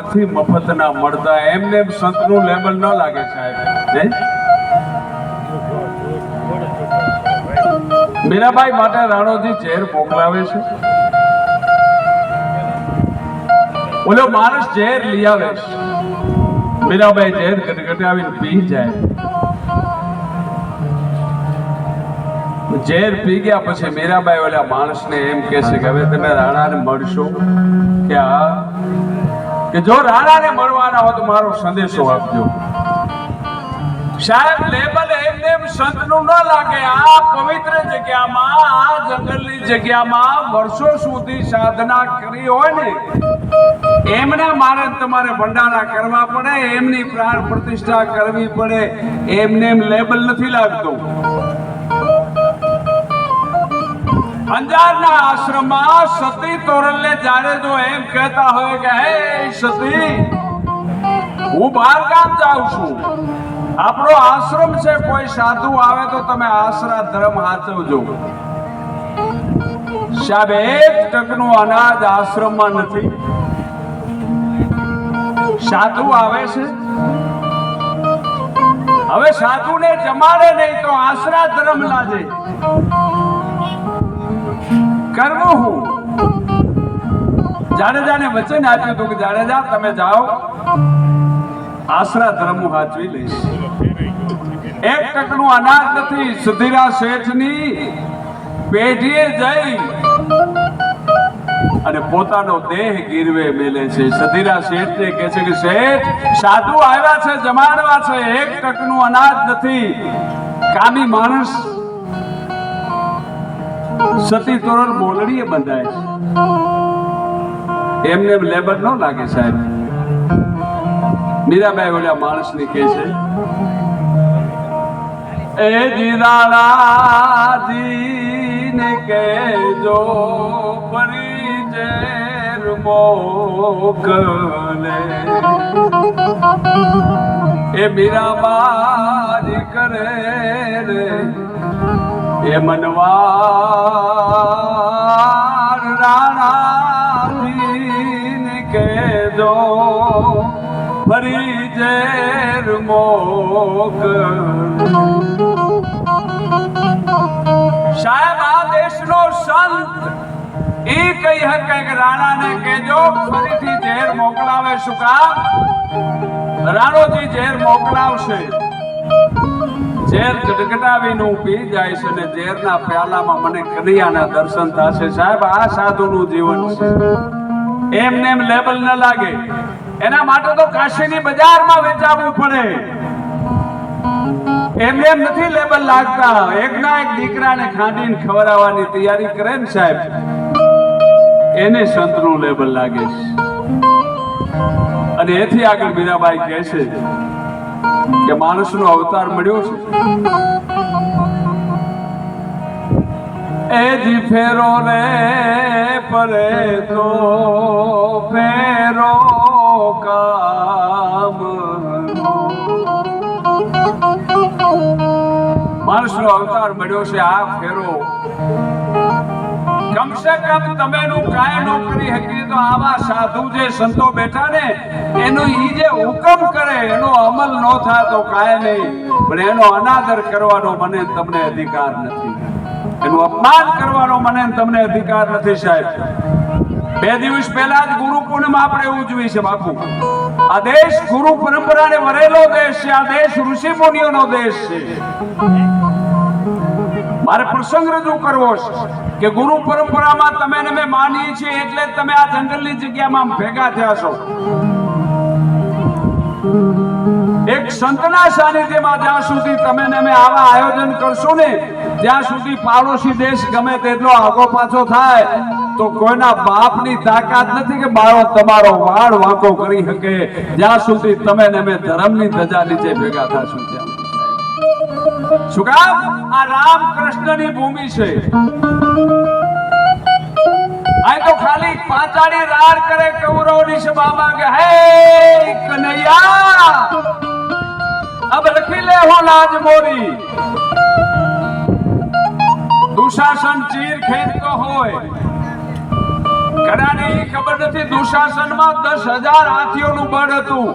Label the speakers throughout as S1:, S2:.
S1: નથી મફતના મળતા. એમને એમ સંતનું લેબલ ન લાગે સાહેબ. મીરાબાઈ માટે રાણોજી ઝેર મોકલાવે છે. ઓલો માણસ ઝેર લઈ આવે મીરાબાઈ ઝેર ગટગટાવીને પી જાય. ઝેર પી ગયા પછી મીરાબાઈ ઓલા માણસને એમ કે છે કે, હવે તમે રાણાને મળશો કે હા કે જો રાણાને મળવાના હો તો મારો સંદેશો આપજો. સાહેબ, લેબલ એમને એમ સંતનું ન લાગે, આ પવિત્ર જગ્યામાં, આ જંગલની જગ્યામાં વર્ષો સુધી સાધના કરી હોય ને, એમને મારે તમારે ભંડારા કરવા પડે, એમની પ્રાણ પ્રતિષ્ઠા કરવી પડે, એમને એમ લેબલ નથી લાગતું. અંજારના આશ્રમમાં સતી તોરલને જાણે જો એમ કહેતા હોય કે, હે સતી, હું બહાર ગામ જાઉં છું. આપણો આશ્રમ છે, કોઈ સાધુ આવે તો તમે આશરા ધર્મ હાચવજો. સાહેબ, એક ટકનું અનાજ આશ્રમમાં નથી. સાધુ આવે છે. હવે સાધુને જમાડે નહીં તો આશરા ધર્મ લાજે. કરવું હું? જાડેજાને વચન આપ્યું હતું કે, જાડેજા, તમે જાઓ, આશરા ધર્મ હાચવી લઈશ. એક ટકનું અનાજ નથી, સુધીરા શેઠની પેઢીએ જઈ અને પોતાનો દેહ ગીરવે મેલે છે. સધીરા શેઠને કહે છે કે, શેઠ, સાધુ આવ્યા છે, જમાડવા છે. એક ટકનું અનાજ નથી. કામી માણસ સતી તોરણ બોલડીએ બંધાય. એમને લેબર ન લાગે સાહેબ. મીરાબાઈ ઓલા માણસને કહે છે, એ જીરાજીને કહેજો ફરી ઝેર મોકલે એ મીરાબાઈ એ મનવાર રાણાજીને કહેજો, ફરી ઝેર મોક સાહેબ, આ દેશનો સંત એ કહી હકે કે રાણાને કહેજો, ફરીથી ઝેર મોકલાવે શું કામ? રાણોજી ઝેર મોકલાવશે. ઝેર ગટગટાવીનું પી જાય છે ને ઝેરના પ્યાલામાં મને કનૈયાના દર્શન થશે. સાહેબ, આ સાધુનું જીવન છે. એમને એમ લેબલ ન લાગે. એના માટે તો કાશીની બજારમાં વેચાવવું પડે. એમને એમ નથી લેબલ લાગતા. એકના એક દીકરાને ખાંડીને ખવડાવવાની તૈયારી કરે ને સાહેબ. એને સંતનું લેબલ લાગે છે. અને એથી આગળ મીરાબાઈ કહે છે કે માણસનો અવતાર મળ્યો છે. એ ફેરો રે પરે તો ફેરો કામ માણસનો અવતાર મળ્યો છે આ ફેરો. કમસે કમ તમે એનું કાય ન કરી શકી તો આવા સાધુ જે સંતો બેઠા ને, એનો ઈ જે હુકમ કરે, એનો અમલ ન થાય તો કાય નહીં. પણ એનો અનાદર કરવાનો મને તમને અધિકાર નથી. એનું અપમાન કરવાનો મને તમને અધિકાર નથી સાહેબ. બે દિવસ પહેલા જ ગુરુ પૂર્ણિમા આપણે ઉજવી છે બાપુ. આ દેશ ગુરુ પરંપરાને વરેલો દેશ છે, આ દેશ ઋષિ મુનિઓનો દેશ છે. મારે પ્રસંગ રજૂ કરવો છે કે ગુરુ પરંપરામાં તમે ને મેં માનીએ છીએ એટલે તમે આ જંગલની જગ્યામાં ભેગા થયા છો. એક સંતના સાનિધ્યમાં જ્યાં સુધી તમે ને મેં આવા આયોજન કરશો ને, ત્યાં સુધી પાડોશી દેશ ગમે તેટલો આગો પાછો થાય, તો કોઈના બાપની તાકાત નથી કે બાળો તમારો વાળ વાંકો કરી શકે. જ્યાં સુધી તમે ને મેં ધર્મની ધજા નીચે ભેગા થશો ત્યાં. શું કામ? આ રામ કૃષ્ણની ભૂમિ છે. આ તો ખાલી પાંચાળી રાડ કરે કૌરવની સભામાં કે હે કનૈયા! અબ લખી લે હો લાજ મોરી. દુશાસન ચીર ખેંચતો હોય. ઘણાને ઈ ખબર નથી દુશાસનમાં દસ હજાર હાથીઓનું બળ હતું.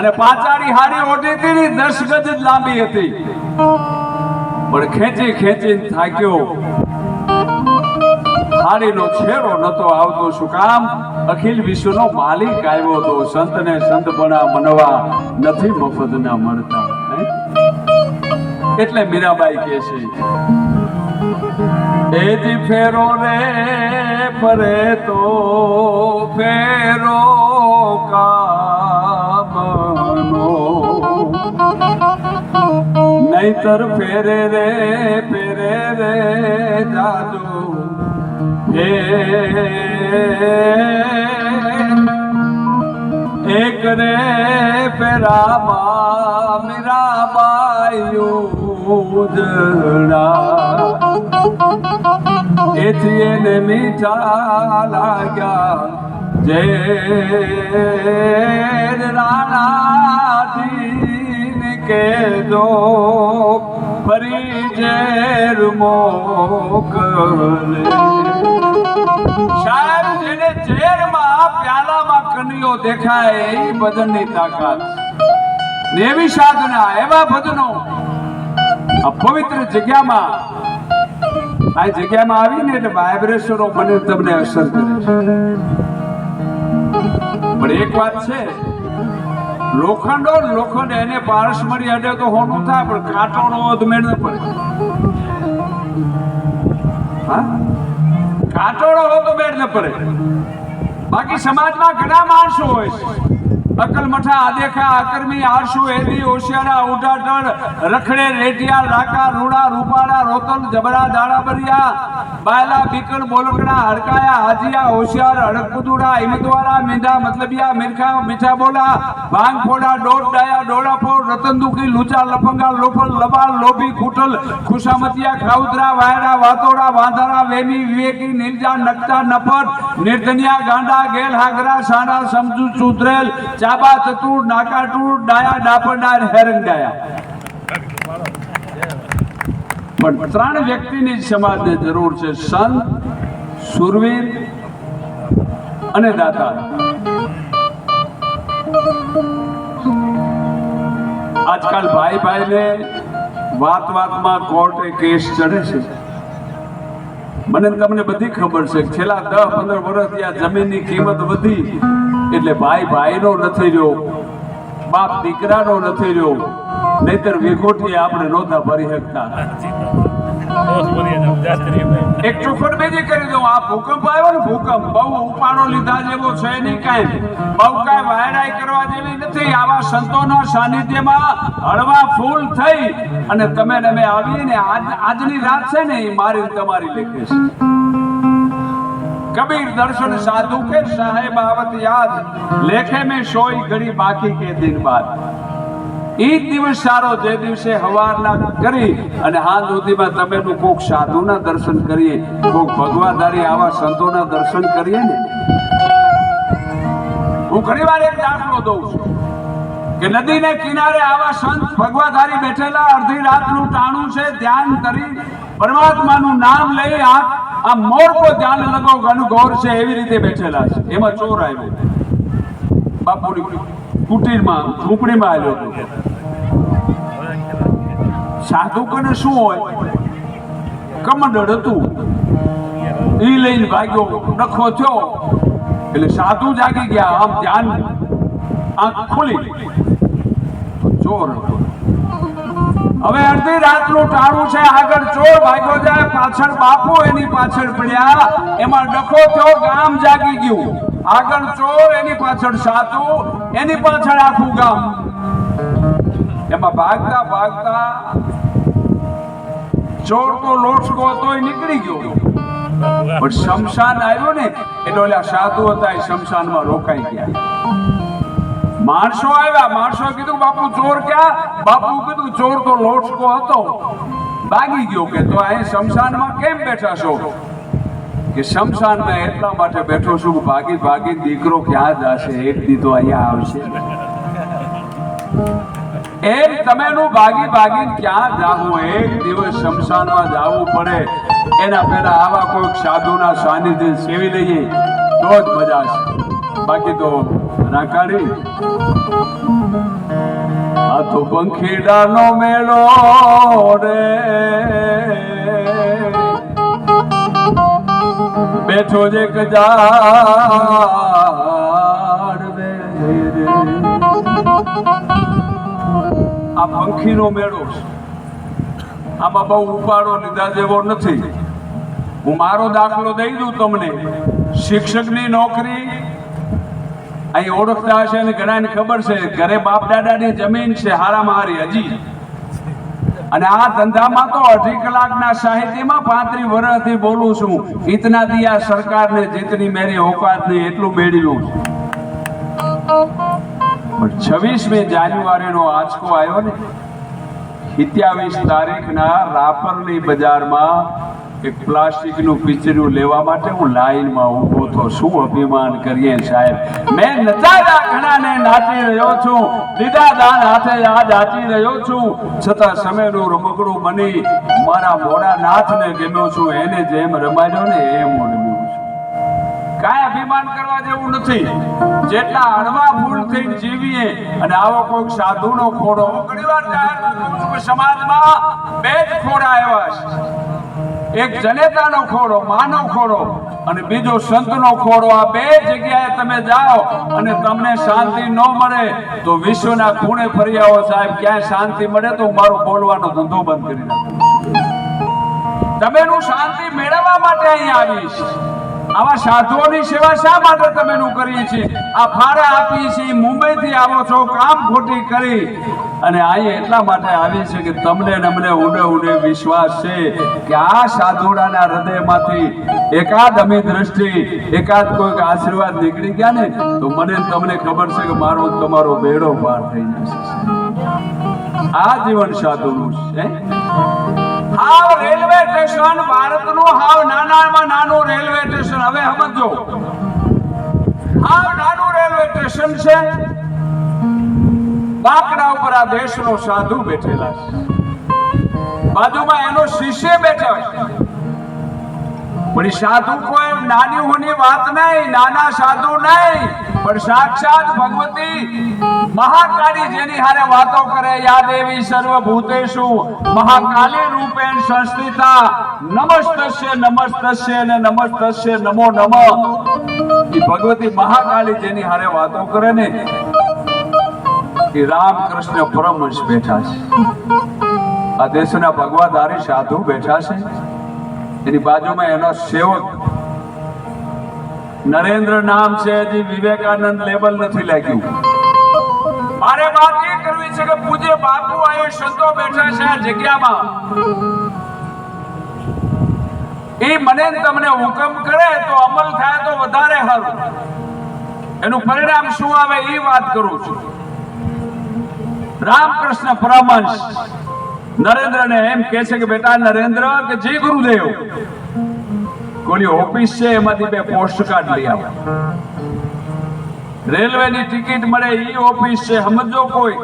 S1: અને પાંચાળી હારી ઓઢી હતી દસ ગજ લાંબી હતી. પણ ખેંચી ખેંચીને થાક્યો. હાડીનો છેડો નતો આવતો શું કામ? અખિલ વિશ્વનો માલિક આવ્યો હતો સંતને સંતપણા મનવા નથી મફતના મળતા એટલે મીરાબાઈ કહે છે એજી ફેરો રે, ફરે તો ફેરો કામનો નહીતર ફેરે રે ફેરે રે હે, એક રે પેરામાં મીરાબાયું જણા એથી એને મીઠા લાગ્યા. જય રાણાજી કે જો ફરી ઝેર મોકલે. સાહેબ જેને ઝેરમાં પ્યાલામાં કનીઓ દેખાય એ તાકાત. એવી સાધના, એવા ભજનો આ પવિત્ર જગ્યામાં, આ જગ્યામાં આવીને એટલે વાઇબ્રેશનો મને તમને અસર કરે પણ એક વાત છે લોખંડો લોખંડ, એને પારસ મળી અડે તો હોનું થાય, પણ કાંટોનો અધ મેળ ન પડે હા? કાંટોળો હોય તો મેળ ન પડે બાકી સમાજમાં ઘણા માણસો હોય છે. અકલ મઠા આદેખા અકર્મી આળસુ એવી ઓશિયારા ઉડાટણ રખડે રેટિયા રાકા, રૂડા રૂપાડા રોતલ, જબરા, દાડાબરિયા, બાયલા બીકણ બોલકણા, હડકાયા, હાજીયા, હોશિયાર, હડકપુદુડા ઇમદવારા મીંઢા મતલબિયા, મિરખા મીઠા બોલા ભાંગ ફોડા ડોટ, ડાયા ડોળા ફોડ રતન દુખી લુચા લપંગા લોફલ, લબાલ, લોભી કુટલ ખુશામતિયા ખાઉદરા વાયડા વાતોડા, વાંધારા, વેમી, વિવેકી નિર્જા નકટા નફર, નિર્ધનિયા, ગાંડા, ગેલ, હાગરા, સાડા, સમજુ ચુતરેલ ચાબા ચતુર નાકાટુર ડાયા ડાપરડા હેરંગ ડાયા. પણ ત્રણ વ્યક્તિની સમાજને જરૂર છે સંત, સુરવીર અને દાતા. આજકાલ ભાઈ ભાઈને વાત વાતમાં કોર્ટે કેસ ચડે છે. મને તમને બધી ખબર છે છેલ્લા દસ, પંદર વર્ષથી આ જમીનની કિંમત વધી એટલે ભાઈ ભાઈનો નથી રહ્યો, બાપ દીકરાનો નથી રહ્યો, નહીતર વિખોટી આપણે નહોતા ભરી શકતા. એક ચોખડ બેજી કરી દઉં. આ ભૂકંપ આવ્યો ને ભૂકંપ. બહુ ઉપાડો લીધા જેવો છે નહીં કાંઈ. બહુ કાંઈ વાયડાઈ કરવા જેવી નથી. આવા સંતોના સાનિધ્યમાં હળવા ફૂલ થઈ અને તમે ને અમે આવીએ આજની રાત છે ને એ મારી તમારી લેખે છે. કબીર દર્શન સાધુ કે સાહેબ આવત યાદ. લેખે મેં સોઈ ઘડી બાકી કે દિન બાદ. ઈ દિવસ સારો, જે દિવસે હવારના કરી અને હાથ સુધીમાં તમે કોક સાધુના દર્શન કરીએ, કોક ભગવાદારી આવા સંતોના દર્શન કરીએ ને. હું ઘણી વાર એક દાખલો દઉં છું કે નદીને કિનારે આવા સંત ભગવાધારી બેઠેલા, અડધી રાતનું ટાણું છે, ધ્યાન કરી પરમાત્માનું નામ લઈ આ આ મોરકો ધ્યાન લગાવ ઘણું ગૌર છે, એવી રીતે બેઠેલા છે. એમાં ચોર આવ્યો. બાપુની કુટીરમાં, ઝૂંપડીમાં આવ્યો હતો. સાધુ કને શું હોય? કમંડળ હતું. એ લઈને ભાગ્યો ડખો થયો. એટલે સાધુ જાગી ગયા, આમ ધ્યાન, આંખ ખોલી. ચોર હતો. હવે અડધી રાતનું ટાણું છે, આગળ ચોર ભાગ્યો જાય, પાછળ બાપુ એની પાછળ પડ્યા. એમાં ડખો થયો, ગામ જાગી ગયું. આગળ ચોર, એની પાછળ સાધુ એની પાછળ આખું ગામ. એમાં ભાગતા ભાગતા ચોર તો લોટકો હતો નીકળી ગયો. પણ શમશાન આવ્યો ને, એટલે ઓલા સાધુ હતા એ શમશાનમાં રોકાઈ ગયા. માણસો આવ્યા, માણસો કીધું, બાપુ, ચોર ક્યાં? બાપુ કીધું ચોર તો લોટકો હતો. ભાગી ગયો કે, તો અહીં શમશાનમાં કેમ બેઠા છો? કે શમશાનમાં એટલા માટે બેઠો છું ભાગી ભાગી દીકરો ક્યાં જશે? એક દીધો અહીંયા આવશે. એમ તમેનું ભાગી ભાગી ક્યાં જાવું એક દિવસ શમશાનમાં જવું પડે. એના પહેલા આવા કોઈક સાધુના સાનિધ્ય સેવી લઈએ. તો જ મજા છે બાકી તો રાકાડી. આ તો પંખીડાનો મેળો રે. બેઠો જે કજાડ આ પંખીનો મેળો છે. આમાં બહુ ઉપાડો લીધા જેવો નથી. હું મારો દાખલો દઈ દઉં તમને. શિક્ષકની નોકરી. અહીં ઓળખતા હશે અને ઘણાને ખબર છે. ઘરે બાપ દાદાની જમીન છે હારામાં હારી હજી. અને આ ધંધામાં તો અઢી કલાકના સાહિત્યમાં પાંત્રી વર્ષથી બોલું છું. ઇતના દિયા સરકારને જીતની મેરી ઓકાત નહીં, એટલું મેળવ્યું પણ છવ્વીસમી જાન્યુઆરીનો આંચકો આવ્યો ને, સત્યાવીસ તારીખના રાપરની બજારમાં એક પ્લાસ્ટિકનું પિચરું લેવા માટે હું લાઈનમાં ઊભો તો શું અભિમાન કરીએ સાહેબ? મેં નચાયા ઘણાને નાચી રહ્યો છું. દીદા દાન હાથે આજ આચી રહ્યો છું. છતાં સમયનું રમકડું બની મારા મોડા નાથને ગમ્યો છું. એને જેમ રમાડ્યો ને એમ હું રમ્યો છું. કાંઈ અભિમાન કરવા જેવું નથી. જેટલા અણવા ફૂલ થઈ જીવીએ અને આવો કોઈક સાધુનો ખોડો. ઘણીવાર જાહેરમાં સમાજમાં બે જ ખોડા આવ્યા એક જનેતાનો ખોડો, માનો ખોડો. અને બીજો સંતનો ખોડો આ બે જગ્યાએ તમે જાઓ અને તમને શાંતિ ન મળે તો વિશ્વના ખૂણે ફરી આવો સાહેબ, ક્યાંય શાંતિ મળે તો હું મારો બોલવાનો ધંધો બંધ કરી નાખું. તમે હું શાંતિ મેળવવા માટે અહીં આવીશ. આવા સાધુઓની સેવા શા માટે તમે નું કરીએ છીએ? આ ફાળા આપીએ છીએ, મુંબઈથી આવો છો, કામ ખોટી કરી. અને આઈ એટલા માટે આવી છે કે તમને ને અમને ઊંડે વિશ્વાસ છે કે આ સાધુડાના હૃદયમાંથી એકાદ અમી દ્રષ્ટિ, એકાદ કોઈક આશીર્વાદ નીકળી ગયા ને, તો મને તમને ખબર છે કે મારો તમારો બેડો પાર થઈ જશે. આ જીવન સાધુનું છે હાવ રેલવે સ્ટેશન, ભારતનું હાવ નાનામાં નાનું રેલવે સ્ટેશન. હવે સમજો. હાવ નાનું રેલવે સ્ટેશન છે. બાકડા ઉપર આ દેશનો સાધુ બેઠેલા છે. બાજુમાં એનો શિષ્ય બેઠો છે. પણ સાધુ કોઈ નાની હોની વાત નહીં, નાના સાધુ નહીં. પણ સાક્ષાત ભગવતી મહાકાળી જેની હારે વાતો કરે યા દેવી સર્વભૂતેષુ મહાકાલી રૂપેણ સંસ્થિતા, નમસ્તસ્ય નમસ્તસ્ય ને નમસ્તસ્ય નમો નમ. ભગવતી મહાકાળી જેની હારે વાતો કરે ને, એ રામકૃષ્ણ પરમહંસ બેઠા છે. આ દેશના ભગવાધારી સાધુ બેઠા છે. એની બાજુમાં એનો સેવક નરેન્દ્ર નામ છે હજી વિવેકાનંદ લેવલ નથી લાગ્યું. મારે વાત એ કરવી છે કે પૂજ્ય બાપુ અહીં સંતો બેઠા છે આ જગ્યામાં. એ મને તમને હુકમ કરે તો અમલ થાય તો વધારે સારું. એનું પરિણામ શું આવે એ વાત કરું છું. રામકૃષ્ણ પરમહંસ નરેન્દ્રને એમ કે છે કે બેટા નરેન્દ્ર કે જી ગુરુદેવ કોની ઓફિસ છે, એમાંથી બે પોસ્ટ કાર્ડ લઈ આવો. રેલવેની ટિકિટ મળે એ ઓફિસ છે, સમજો કોઈ.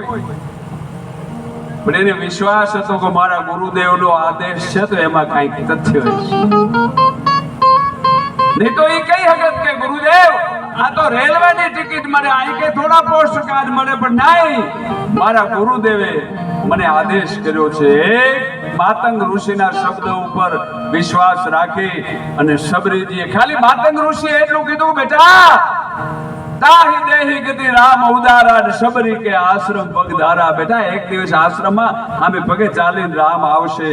S1: પણ એને વિશ્વાસ હતો કે મારા ગુરુદેવનો આદેશ છે, તો એમાં કંઈક તથ્ય નહીં તો એ કઈ હકત કે ગુરુદેવ આ તો રેલવેની ટિકિટ મળે. અહીં કે થોડા પોસ્ટ કાર્ડ મળે, પણ નહીં મારા ગુરુદેવે મને આદેશ કર્યો છે, માતંગ ઋષિના શબ્દ ઉપર વિશ્વાસ રાખી અને સબરીજીએ ખાલી માતંગ ઋષિએ એટલું કીધું બેટા તાહી દેહી ગતિ રામ ઉદારા શબરી કે આશ્રમ પગ ધારા. બેટા, એક દિવસ આશ્રમમાં આમે પગે ચાલીને રામ આવશે.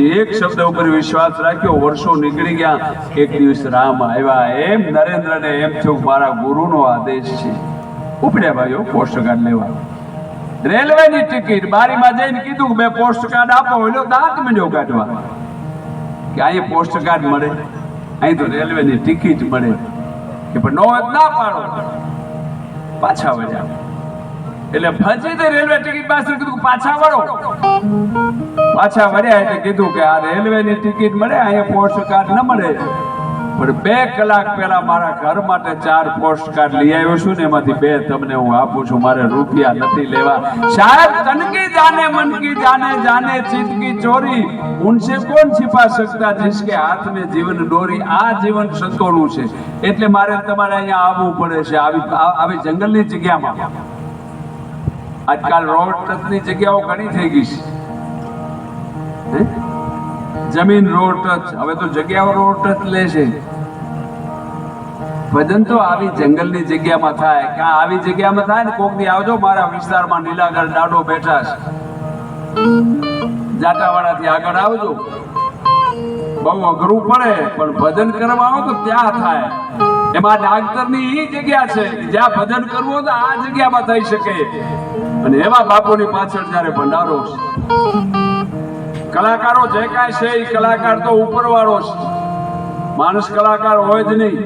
S1: એક શબ્દ ઉપર વિશ્વાસ રાખ્યો. વર્ષો નીકળી ગયા. એક દિવસ રામ આવ્યા. એમ નરેન્દ્રને એમ થયું મારા ગુરુનો આદેશ છે. ઉપડ્યા ભાઈઓ, પોસ્ટ કાર્ડ લેવા. રેલવેની ટિકિટ. બારીમાં જઈને કીધું કે બે પોસ્ટ કાર્ડ આપો. એટલે દાંત મીંડ્યો કાઢવા. કે અહીંયા પોસ્ટ કાર્ડ મળે. અહીં તો રેલવેની ટિકિટ મળે. કે પણ નો હોય ના પાડો. પાછા વળ્યા એટલે ફજી તે રેલવે ટિકિટ પાસે કીધું પાછા વળો. પાછા વળ્યા એટલે કીધું કે આ રેલવેની ટિકિટ મળે, અહીંયા પોસ્ટ કાર્ડ ન મળે. પણ બે કલાક પહેલા મારા ઘર માટે ચાર પોસ્ટ કાર્ડ લઈ આવ્યો છું ને એમાંથી બે તમને હું આપું છું. મારે રૂપિયા નથી લેવા. શાયદ તનકી જાને મનકી જાને જાને ચિતકી ચોરી. ઉનસે કોણ છીપા શકતા? જિસકે હાથ મેં જીવન દોરી. આ જીવન સતોડું છે. એટલે મારે તમારે અહીંયા આવવું પડે છે. આવી આવી જંગલની જગ્યામાં. આજકાલ રોડ ટચની જગ્યાઓ ઘણી થઈ ગઈ છે. જમીન રોડ ટચ. હવે તો જગ્યાઓ રોડ ટચ લે છે. ભજન તો આવી જંગલની જગ્યામાં થાય. કે આવી જગ્યામાં થાય ને કોક દી આવજો, મારા વિસ્તારમાં નીલાગર ડાડો બેઠા છે. જાટાવાડાથી આગળ આવજો. બહુ અઘરું પડે, પણ ભજન કરવા આવો તો ત્યાં થાય. એમાં ડાક્ટરની એ જગ્યા છે જ્યાં ભજન કરવું તો આ જગ્યામાં થઈ શકે. અને એવા બાપુની પાછળ જ્યારે ભંડારો છે. કલાકારો જે કાંઈ છે એ કલાકાર તો ઉપરવાળો છે. માણસ કલાકાર હોય જ નહીં.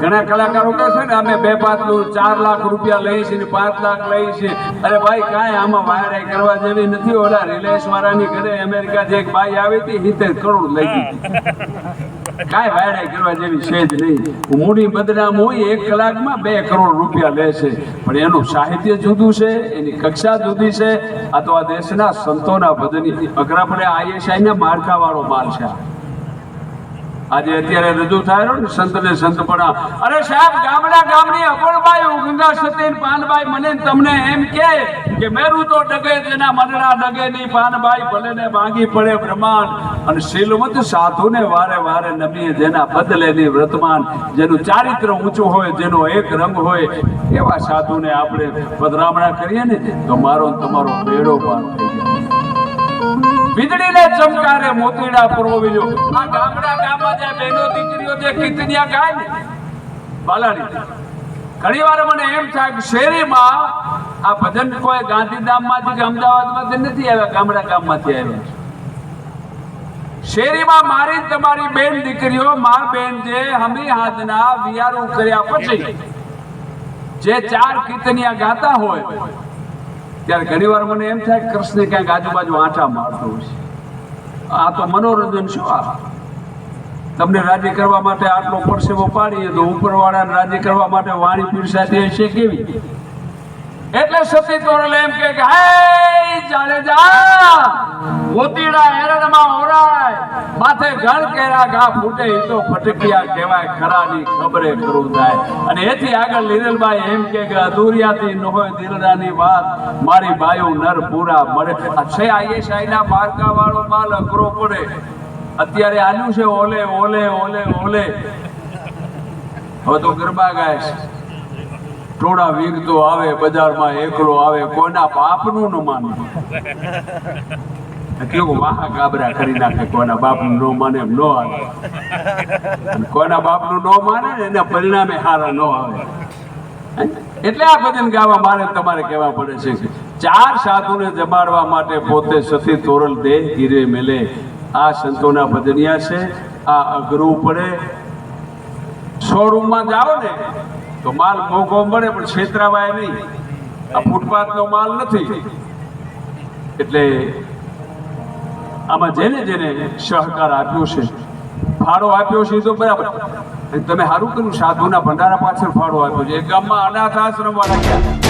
S1: ઘણા કલાકારો કહે છે ને, અમે બે પાંચ ચાર લાખ રૂપિયા લઈએ છીએ પાંચ લાખ લઈએ છીએ. અરે ભાઈ, કાંઈ આમાં વાયરાય કરવા જેવી નથી. ઓલા રિલાયન્સ વાળાની ઘરે અમેરિકાથી એક બાઈ આવી હતી, સિત્તેર કરોડ લઈ ગઈ. કાંઈ વાયડા કરવા જેવી છે જ નહીં. મૂડી બદનામ હોય એક કલાકમાં બે કરોડ રૂપિયા લે છે. પણ એનું સાહિત્ય જુદું છે, એની કક્ષા જુદી છે. આ તો આ દેશના સંતોના ભજની અઘરાપડે આઈએસઆઈ ના માળખાવાળો માલ છે. આજે અત્યારે રજૂ થાય ને સંત ને સંતપણા. અરે સાહેબ, ગામડા ગામની અપણબાઈ ગંગા સતીન પાનબાઈ, મને તમને એમ કે કે મેરું તો ડગે તેના મનરા ડગે નહીં. પાનબાઈ ભલે ને ભાંગી પડે બ્રહ્માંડ, અને શીલવંત સાધુને વારે વારે નમીએ જેના બદલે ની વર્તમાન. જેનું ચારિત્ર ઊંચું હોય, જેનો એક રંગ હોય, એવા સાધુને આપણે પધરામણા કરીએ ને, તો મારો તમારો બેડો પાર થઈ જાય. વીજળીને ચમકારે મોતીડા પરોવીજો આ ગામડા ગામમાં જે બહેનો દીકરીઓ જે કીર્તનિયા ગાય ને બાલાની ઘણી વાર મને એમ થાય કે શેરીમાં આ ભજન કોઈ ગાંધીધામમાંથી કે અમદાવાદમાંથી નથી આવ્યા, ગામડા ગામમાંથી આવ્યા. શેરીમાં મારી તમારી બેન દીકરીઓ, માર બેન જે હમી હાથના વિયારું કર્યા પછી જે ચાર કીર્તનિયા ગાતા હોય ત્યારે ઘણી વાર મને એમ થાય કૃષ્ણ ક્યાંક આજુબાજુ આંટા મારતો છે. આ તો મનોરંજન શું આ. તમને રાજી કરવા માટે આટલો પરસેવો પાડીએ તો ઉપરવાળાને રાજી કરવા માટે વાણી પીરસાતી હશે કેવી? એટલે સતી તોરલ એમ કે હે જાડેજા મોતીડા હેરણમાં ઓરાય. માથે ઘર કેરા ઘા ફૂટે તો ફટકિયા કહેવાય, ખરાની ખબરે કરું થાય. અને એથી આગળ લીરલભાઈ એમ કે, અધૂરિયાથી ન હોય દિલડાની વાત. મારી બાયુ નર પૂરા મળે. છે આઈએસઆઈ ના માર્કા વાળો માલ અઘરો પડે. અત્યારે આલ્યું છે, ઓલે ઓલે ઓલે ઓલે. હવે તો ગરબા ગાય છે. ટોળા વીરતો આવે, બજારમાં એકલો આવે કોઈના બાપનું ન માને? કેવું વાહ, ગાબરા કરી નાખે કોઈના બાપનું ન માને ન આવે. કોના બાપનું ન માને એના પરિણામે હારા ન આવે. એટલે આ ભજન ગાવા મારે તમારે કહેવા પડે છે ચાર સાધુને જમાડવા માટે પોતે સતી તોરલ દેહ હીરે મેલે. આ સંતોના ભજનિયા છે, આ અઘરું પડે. શોરૂમમાં જાઓ ને તો માલ મોંઘો મળે પણ છેતરાવાય નહીં. આ ફૂટપાથનો માલ નથી. એટલે આમાં જેને જેને સહકાર આપ્યો છે, ફાળો આપ્યો છે તો બરાબર. તમે સારું કર્યું, સાધુના ભંડારા પાછળ ફાળો આપ્યો છે. એક ગામમાં અનાથ આશ્રમ વાળા ગયા.